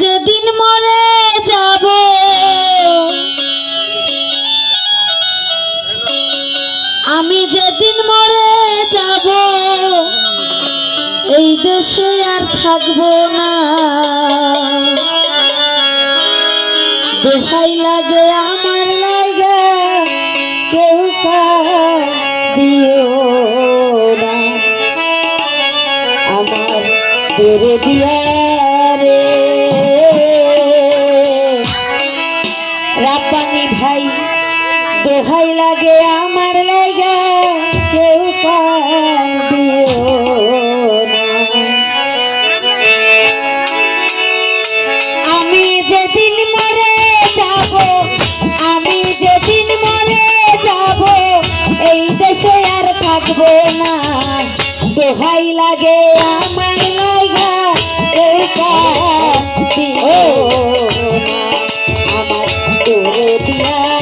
যেদিন মরে যাব। আমি যেদিন মরে যাব, এই দেশে আর থাকব না। দেখাই লাগে আমার লাগে, কেউ দিও না। আমার তেরে আমার কেউ আমি যেদিন মরে যাব, আমি যেদিন মরে যাব, এই দেশে থাকব না। দোহাই লাগে আমার লাগা কেউ পাবিও আমার দিয়া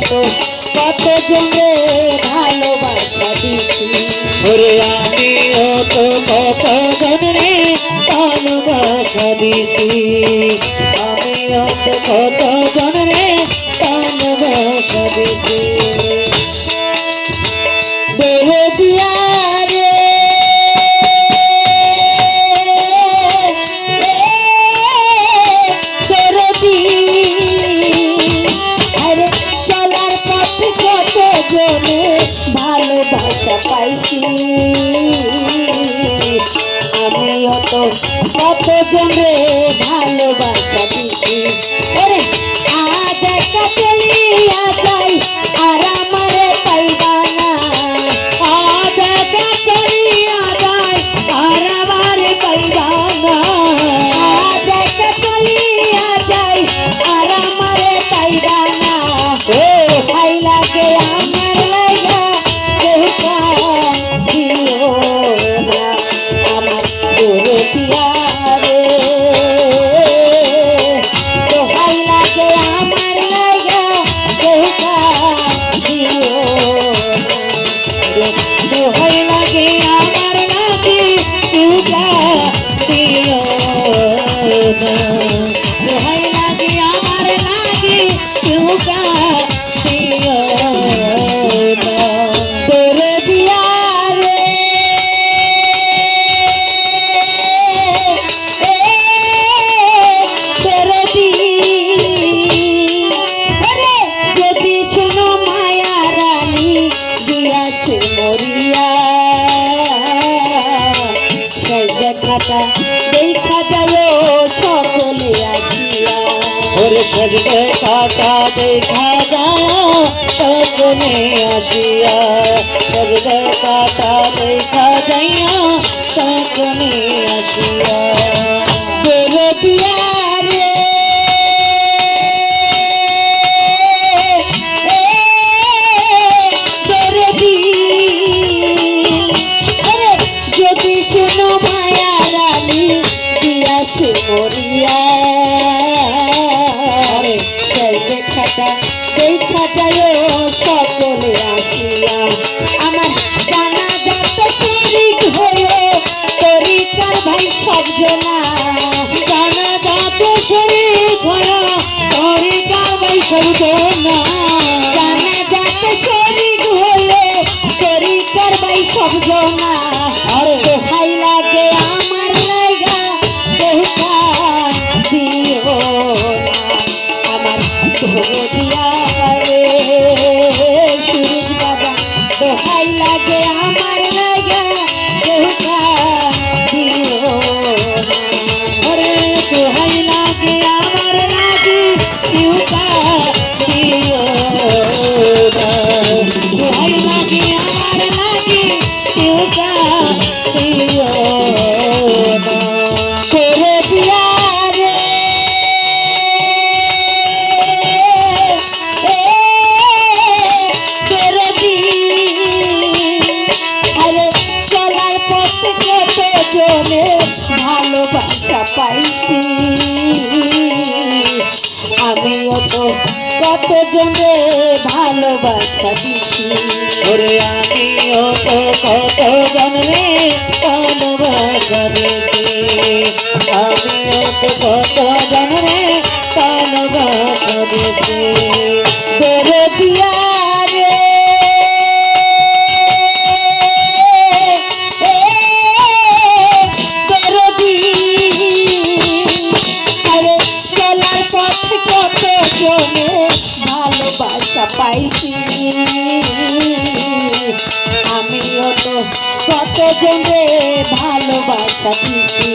তো কত জনে ভালোবাসা দিছি ওরে আমি অত কত জনরে ভালোবাসা দিছি আমি অত কত জনরে ভালোবাসা দিছি দোহাই লাগে, আমার নাকি তুকা দিও না। দরদিয়া রে। দরদি আরে, যদি শুনো মায়া রানী, দিয়াছে মরিয়া। সেই দেখাটা সজবে কাটা দেখা যায় তখনে আসিয়া সজবে কাটা দেখা যাইয়া তখনে আসিয়া দেখাটা দেখা যায় সকলে আসিয়া। আমার জানা যাতে শরিক হয়ে তরিকার ভাই সব জনা। জানা যাত শরীর জানা। শরিক হলে তরিকার ভাই সব জনা। কত জনে ভালোবাসা দিছি ওরে আমিও তো কত জন্মে ভালোবাসা দিছি আমিও তো কত জন্মে ভালোবাসা দিছি করে দিয়া রে আমিও তো কত জনে ভালোবাসা দিছি